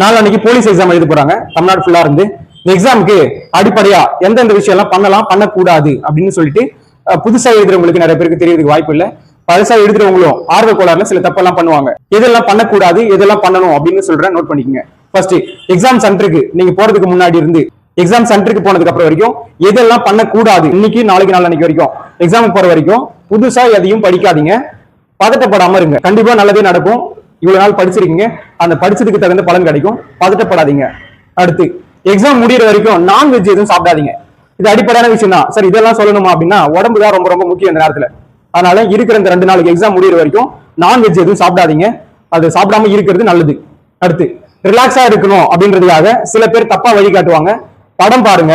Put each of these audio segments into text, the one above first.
நாளன்னைக்கு police exam எழுத போறாங்க. தமிழ்நாடு ஃபுல்லா இருந்து. இந்த எக்ஸாமுக்கு அடிப்படையா எந்தெந்த விஷயம் எல்லாம் பண்ணலாம் பண்ணக்கூடாது அப்படின்னு சொல்லிட்டு புதுசா எழுதுறவங்களுக்கு நிறைய பேருக்கு தெரியறதுக்கு வாய்ப்பு இல்ல. பழசா எழுதுறவங்களும் ஆர்வ கோளாறுல சில தப்பெல்லாம் பண்ணுவாங்க. எதெல்லாம் பண்ணக்கூடாது எதெல்லாம் பண்ணணும் அப்படின்னு சொல்றேன் நோட் பண்ணிக்கங்க. ஃபர்ஸ்ட் எக்ஸாம் சென்டருக்கு நீங்க போறதுக்கு முன்னாடி இருந்து எக்ஸாம் சென்டருக்கு போனதுக்கு அப்புறம் வரைக்கும் எதெல்லாம் பண்ணக்கூடாது? இன்னைக்கு நாளைக்கு நாளைக்கு வரைக்கும் எக்ஸாமுக்கு போற வரைக்கும் புதுசா எதையும் படிக்காதீங்க. பதட்டப்படாம இருங்க. கண்டிப்பா நல்லதே நடக்கும். இவ்வளவு நாள் படிச்சிருக்கீங்க. அந்த படிச்சதுக்கு தகுந்த பலன் கிடைக்கும். பதட்டப்படாதீங்க. அடுத்து எக்ஸாம் முடியிற வரைக்கும் நான்வெஜ் எதுவும் சாப்பிடாதீங்க. இது அடிப்படையான விஷயம் தான் சார் இதெல்லாம் சொல்லணுமா அப்படின்னா உடம்பு தான் ரொம்ப ரொம்ப முக்கியம் இந்த நேரத்துல. அதனால இருக்கிற இந்த ரெண்டு நாளைக்கு எக்ஸாம் முடியிற வரைக்கும் நான்வெஜ் எதுவும் சாப்பிடாதீங்க. அது சாப்பிடாம இருக்கிறது நல்லது. அடுத்து ரிலாக்ஸா இருக்கணும் அப்படின்றதுக்காக சில பேர் தப்பா வழி காட்டுவாங்க. படம் பாருங்க.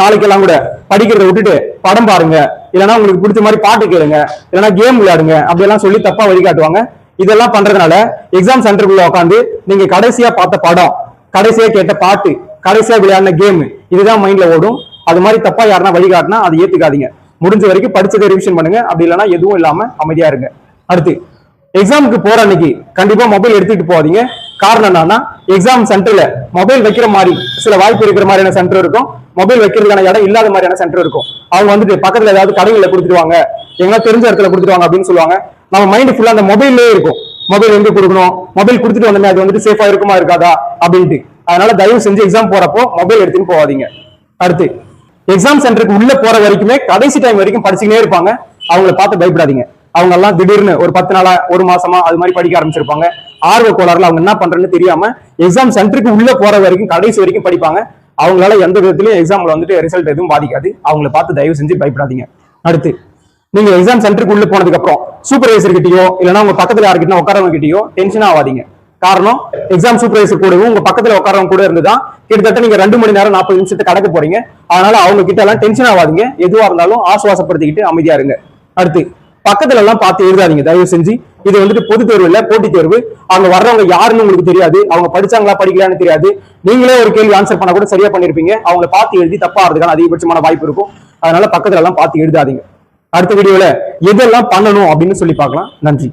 நாளைக்கெல்லாம் கூட படிக்கிறத விட்டுட்டு படம் பாருங்க. இல்லைன்னா உங்களுக்கு பிடிச்ச மாதிரி பாட்டு கேளுங்க. இல்லைன்னா கேம் விளையாடுங்க. அப்படியெல்லாம் சொல்லி தப்பா வழிகாட்டுவாங்க இதெல்லாம் பண்றதுனால எக்ஸாம் சென்டருக்குள்ள உட்காந்து நீங்க கடைசியா பார்த்த படம் கடைசியா கேட்ட பாட்டு கடைசியா விளையாடின கேம் இதுதான் மைண்ட்ல ஓடும். அது மாதிரி தப்பா யாருன்னா வழிகாட்டினா அதை ஏத்துக்காதீங்க. முடிஞ்ச வரைக்கும் படிச்சதை ரிவிஷன் பண்ணுங்க. அப்படி இல்லைன்னா எதுவும் இல்லாம அமைதியா இருங்க. அடுத்து எக்ஸாமுக்கு போற அன்னைக்கு கண்டிப்பா மொபைல் எடுத்துட்டு போகாதீங்க. காரணம் என்னன்னா எக்ஸாம் சென்டர்ல மொபைல் வைக்கிற மாதிரி சில வாய்ப்பு இருக்கிற மாதிரியான சென்டர் இருக்கும். மொபைல் வைக்கிறதுக்கான இடம் இல்லாத மாதிரியான சென்டர் இருக்கும். அவங்க வந்துட்டு பக்கத்துல ஏதாவது கடைகளில் கொடுத்துருவாங்க எங்கன்னா தெரிஞ்ச இடத்துல கொடுத்துருவாங்க அப்படின்னு சொல்லுவாங்க. நம்ம மைண்ட் ஃபுல்லா அந்த மொபைல்லே இருக்கும். மொபைல் எங்க கொடுக்கணும்? மொபைல் கொடுத்துட்டு வந்தோமே அது வந்துட்டு சேஃபா இருக்குமா இருக்காதா? அப்படின்ட்டு. அதனால தயவு செஞ்சு எக்ஸாம் போறப்போ மொபைல் எடுத்துன்னு போகாதீங்க. அடுத்து எக்ஸாம் சென்டருக்கு உள்ள போற வரைக்குமே கடைசி டைம் வரைக்கும் படிச்சுக்கிட்டே இருப்பாங்க. அவங்கள பார்த்து பயப்படாதீங்க. அவங்க எல்லாம் திடீர்னு ஒரு பத்து நாளா ஒரு மாசமா அது மாதிரி படிக்க ஆரம்பிச்சிருப்பாங்க. ஆர்வ கோளாறுல அவங்க என்ன பண்றேன்னு தெரியாம எக்ஸாம் சென்டருக்கு உள்ள போற வரைக்கும் கடைசி வரைக்கும் படிப்பாங்க. அவங்களால எந்த விதத்திலயும் எக்ஸாம்ல வந்துட்டு ரிசல்ட் எதுவும் பாதிக்காது. அவங்கள பார்த்து தயவு செஞ்சு பயப்படாதீங்க. அடுத்து நீங்க எக்ஸாம் சென்டருக்கு உள்ள போனதுக்கு அப்புறம் சூப்பர்வைசர் கிட்டயோ இல்லைன்னா உங்க பக்கத்துல யாருக்கிட்ட உட்காரவங்க கிட்டயோ டென்ஷன் ஆகாதீங்க காரணம் எக்ஸாம் சூப்பர்வைசர் கூடவும் உங்க பக்கத்துல உட்காரவங்க கூட இருந்துதான் கிட்டத்தட்ட நீங்க ரெண்டு மணி நேரம் நாற்பது நிமிஷத்தை கடக்க போறீங்க. அதனால அவங்க கிட்ட எல்லாம் டென்ஷன் ஆகாதீங்க எதுவா இருந்தாலும் ஆசுவாசப்படுத்திக்கிட்டு அமைதியா இருங்க. அடுத்து பக்கத்துல எல்லாம் பார்த்து எழுதாதீங்க. தயவு செஞ்சு இது வந்துட்டு பொது தேர்வு இல்ல போட்டித் தேர்வு. அங்க வர்றவங்க யாருன்னு உங்களுக்கு தெரியாது. அவங்க படிச்சாங்களா படிக்கலான்னு தெரியாது. நீங்களே ஒரு கேள்வி ஆன்சர் பண்ண கூட சரியா பண்ணிருப்பீங்க. அவங்களை பார்த்து எழுதி தப்பா ஆறதுக்கான அதிகபட்சமான வாய்ப்பு இருக்கும். அதனால பக்கத்துல எல்லாம் பார்த்து எழுதாதீங்க. அடுத்த வீடியோவில் எதெல்லாம் பண்ணணும் அப்படின்னு சொல்லி பார்க்கலாம். நன்றி.